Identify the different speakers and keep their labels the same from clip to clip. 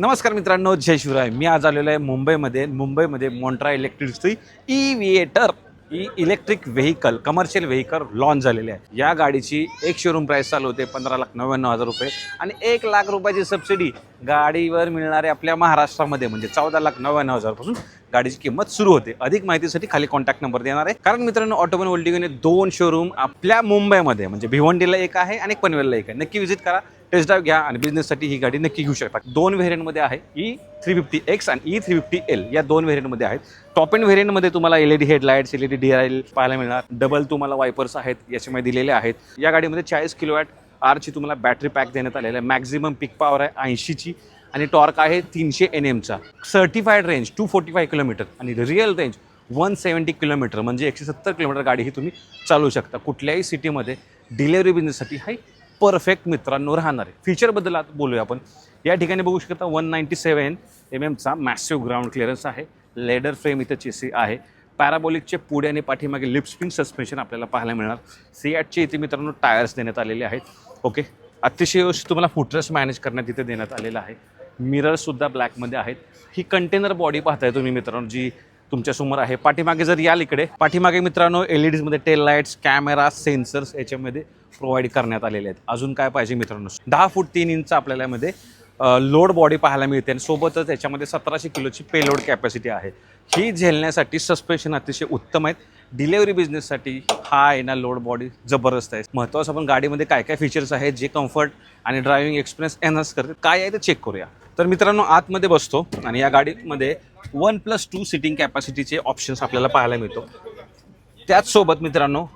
Speaker 1: नमस्कार मित्रांनो जय शिवराय. मी आज आलेलो आहे मुंबईमध्ये मुंबईमध्ये Montra इलेक्ट्रिकची E Viator E electric vehicle commercial vehicle launch झालेले आहे. या गाडीची एक शोरूम प्राईस चालू होते पंधरा लाख नव्याण्णव हजार रुपये. आणि एक लाख रुपयाची सबसिडी गाडीवर मिळणारे आपल्या महाराष्ट्रामध्ये म्हणजे चौदा लाख नव्याण्णव हजारपासून गाडीची किंमत सुरू होते. अधिक माहितीसाठी खाली कॉन्टॅक्ट नंबर देणार आहे. कारण मित्रांनो ऑटोमन वर्ल्डिगोने दोन शोरूम आपल्या मुंबईमध्ये म्हणजे भिवंडीला एक आहे आणि पनवेलला एक आहे. नक्की व्हिजिट करा. टेस्ट ड्राईव्ह घ्या आणि बिझनेससाठी ही गाडी नक्की घेऊ शकता. दोन व्हेरियंटमध्ये आहे ई थ्री फिफ्टी एक्स आणि ई थ्री फिफ्टी एल या दोन व्हेरियंटमध्ये आहेत. टॉप एंड व्हेरियंटमध्ये तुम्हाला L E D headlights L E D R L पाहायला मिळणार. डबल तुम्हाला वायपर्स आहेत याच्यामध्ये दिलेले आहेत. या गाडीमध्ये चाळीस किलोवॅट आरची तुम्हाला बॅटरी पॅक देण्यात आलेला आहे. मॅक्झिमम पिक पॉवर आहे ऐंशीची. आणि टॉर्क आहे तीनशे N एमचा certified range two forty five kilometre आणि real range one seventy kilometre म्हणजे एकशे सत्तर किलोमीटर गाडी ही तुम्ही चालवू शकता. कुठल्याही सिटीमध्ये डिलेवरी बिझनेससाठी हा परफेक्ट मित्रांनो राहणार आहे. फीचरबद्दल आता बोलूया आपण. या ठिकाणी बघू शकता वन नाईन्टी सेवन एम एमचा मॅसिव्ह ग्राउंड क्लिअरन्स आहे. लेडर फ्रेम इथं चेसी आहे. पॅराबॉलिकचे पुढे आणि पाठीमागे लिपस्प्रिंग सस्पेन्शन आपल्याला पाहायला मिळणार. सीॲटचे इथे मित्रांनो टायर्स देण्यात आलेले आहेत. ओके अतिशय व्यवस्थित तुम्हाला फुटरेस मॅनेज करण्यात इथे देण्यात आलेलं आहे. मिररसुद्धा ब्लॅकमध्ये आहेत. ही कंटेनर बॉडी पाहताय तुम्ही मित्रांनो जी तुमच्यासमोर आहे. पाठीमागे जर याल इकडे पाठीमागे मित्रांनो एल ई डीजमध्ये टेल लाईट्स कॅमेरा सेन्सर्स याच्यामध्ये प्रोव्हाइड करण्यात आलेले आहेत. अजून काय पाहिजे मित्रांनो? दहा फूट तीन इंच आपल्याला यामध्ये लोड बॉडी पाहायला मिळते आणि सोबतच याच्यामध्ये सतराशे किलोची पेलोड कॅपॅसिटी आहे. ही झेलण्यासाठी सस्पेन्शन अतिशय उत्तम आहेत. डिलेवरी बिझनेससाठी हा आहे ना लोड बॉडी जबरदस्त आहे. महत्त्वाचं आपण गाडीमध्ये काय काय फीचर्स आहेत जे कम्फर्ट आणि ड्रायव्हिंग एक्सपिरियन्स एनहान्स करते काय आहे ते चेक करूया. तर मित्रांनो आतमध्ये बसतो आणि या गाडीमध्ये वन प्लस टू सिटिंग कॅपॅसिटीचे ऑप्शन्स आपल्याला पाहायला मिळतो. त्याचसोबत मित्रांनो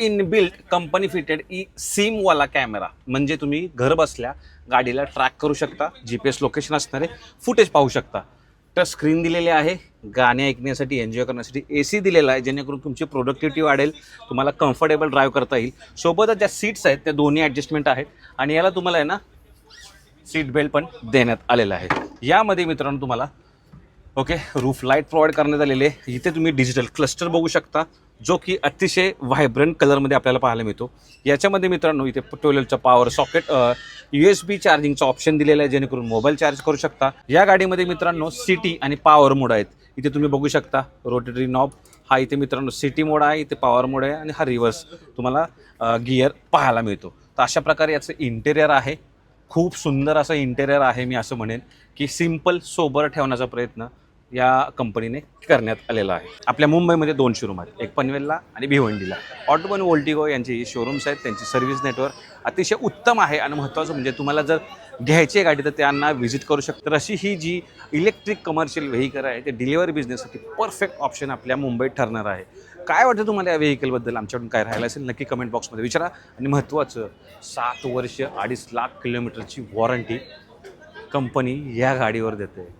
Speaker 1: इनबिल्ट कंपनी फिटेड ई सिमवाला कॅमेरा म्हणजे तुम्ही घर बसल्या गाडीला ट्रॅक करू शकता जी पी एस लोकेशन असणारे फुटेज पाहू शकता. टच स्क्रीन दिलेले आहे. गाणे ऐकण्यासाठी एन्जॉय करण्यासाठी ए सी दिलेला आहे जेणेकरून तुमची प्रोडक्टिव्हिटी वाढेल तुम्हाला कम्फर्टेबल ड्राईव्ह करता येईल. सोबतच ज्या सीट्स आहेत त्या दोन्ही ॲडजस्टमेंट आहेत आणि याला तुम्हाला आहे ना सीट बेल्ट पण देण्यात आलेला आहे. यामध्ये मित्रांनो तुम्हाला ओके रूफ लाइट प्रोव्हाइड करण्यात आलेले आहे. इथे तुम्ही डिजिटल क्लस्टर बघू शकता. जो की अतिशय व्हायब्रंट कलरमध्ये आपल्याला पाहायला मिळतो. याच्यामध्ये मित्रांनो इथे ट्वेल्वचा power socket U S B चार्जिंगचा option दिलेला आहे जेणेकरून मोबाईल चार्ज करू शकता. या गाडीमध्ये मित्रांनो सिटी आणि पॉवर मोड आहेत. इथे तुम्ही बघू शकता रोटेटरी नॉब हा इथे मित्रांनो सिटी मोड आहे इथे पॉवर मोड आहे आणि हा रिव्हर्स तुम्हाला गिअर पाहायला मिळतो. तर अशा प्रकारे याचं इंटेरियर आहे. खूप सुंदर असं इंटेरियर आहे मी असं म्हणेन की सिंपल सोबर ठेवण्याचा प्रयत्न या कंपनीने करण्यात आलेला आहे. आपल्या मुंबईमध्ये दोन शोरूम आहेत. एक पनवेलला आणि भिवंडीला. ऑटोबन वोल्टिगो यांची शोरूम्स आहेत त्यांची सर्व्हिस नेटवर्क अतिशय उत्तम आहे आणि महत्त्वाचं म्हणजे तुम्हाला जर घ्यायची आहे गाडी तर त्यांना व्हिजिट करू शकता. तर अशी ही जी इलेक्ट्रिक कमर्शियल व्हेकल आहे ते डिलिव्हरी बिझनेससाठी परफेक्ट ऑप्शन आपल्या मुंबईत ठरणार आहे. काय वाटतं तुम्हाला या व्हेकलबद्दल आमच्याकडून काय राहिलं असेल? नक्की कमेंट बॉक्समध्ये विचारा. आणि महत्त्वाचं सात वर्ष अडीच लाख किलोमीटरची वॉरंटी कंपनी या गाडीवर देते.